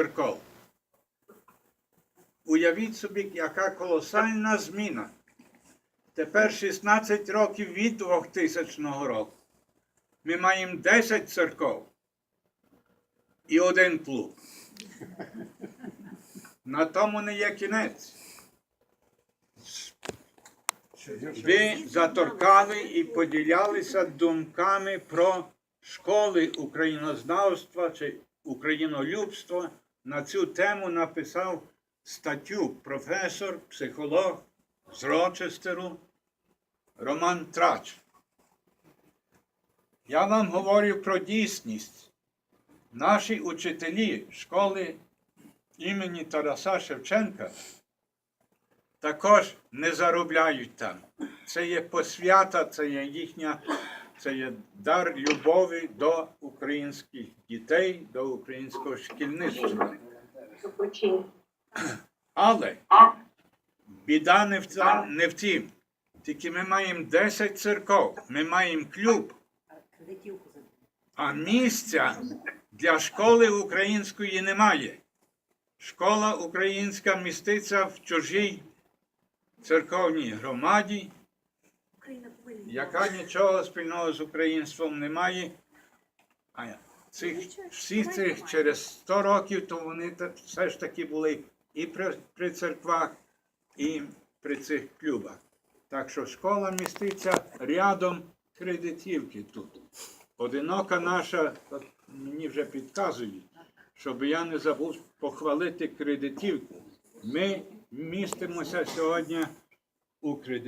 церков. Уявіть собі, яка колосальна зміна. Тепер 16 років від 2000 року. Ми маємо 10 церков і один клуб. На тому не є кінець. Ви заторкали і поділялися думками про школи українознавства чи українолюбства. На цю тему написав статтю професор, психолог з Рочестеру Роман Трач. Я вам говорю про дійсність. Наші учителі школи імені Тараса Шевченка також не заробляють там. Це є посвята, це є їхня, це є дар любові до українських дітей, до українського шкільництва. Але біда не в, не в тім. Тільки ми маємо 10 церков, ми маємо клуб, а місця для школи української немає. Школа українська міститься в чужій церковній громаді, яка нічого спільного з українством не має. А цих, всі цих через 100 років, то вони все ж таки були і при, при церквах, і при цих клубах. Так що школа міститься рядом кредитівки тут. Одинока наша, мені вже підказують, щоб я не забув похвалити кредитівку. Ми містимося сьогодні у кредитівці.